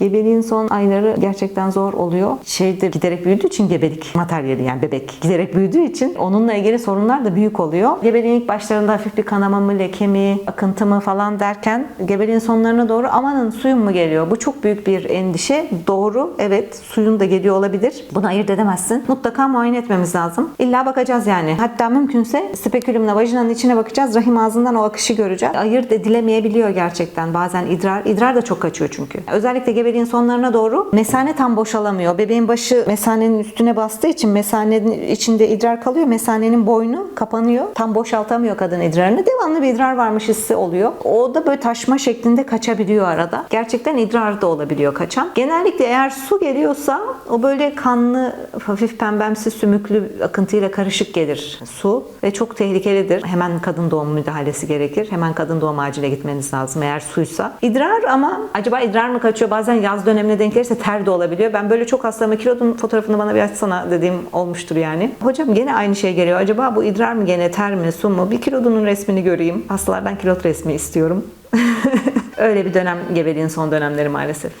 Gebeliğin son ayları gerçekten zor oluyor. Şeyde giderek büyüdüğü için gebelik materyali yani bebek giderek büyüdüğü için onunla ilgili sorunlar da büyük oluyor. Gebeliğin ilk başlarında hafif bir kanama mı, leke mi, akıntı mı falan derken gebeliğin sonlarına doğru amanın suyun mu geliyor? Bu çok büyük bir endişe. Doğru evet suyun da geliyor olabilir. Bunu ayırt edemezsin. Mutlaka muayene etmemiz lazım. İlla bakacağız yani. Hatta mümkünse spekülümle vajinanın içine bakacağız. Rahim ağzından o akışı göreceğiz. Ayırt edilemeyebiliyor gerçekten. Bazen idrar, idrar da çok kaçıyor çünkü. Özellikle gebeliğin sonlarına doğru mesane tam boşalamıyor. Bebeğin başı mesanenin üstüne bastığı için mesanenin içinde idrar kalıyor. Mesanenin boynu kapanıyor. Tam boşaltamıyor kadın idrarını. Devamlı bir idrar varmış hissi oluyor. O da böyle taşma şeklinde kaçabiliyor arada. Gerçekten idrar da olabiliyor kaçan. Genellikle eğer su geliyorsa o böyle kanlı, hafif pembemsi, sümüklü akıntıyla karışık gelir su ve çok tehlikelidir. Hemen kadın doğum müdahalesi gerekir. Hemen kadın doğum acile gitmeniz lazım eğer suysa. İdrar ama acaba idrar mı kaçıyor? Bazen yaz dönemine denk gelirse ter de olabiliyor. Ben böyle çok hastamı kilodun fotoğrafını bana bir açsana dediğim olmuştur yani. Hocam gene aynı şey geliyor. Acaba bu idrar mı gene ter mi su mu? Bir kilodunun resmini göreyim. Hastalardan kilot resmi istiyorum. Öyle bir dönem gebeliğin son dönemleri maalesef.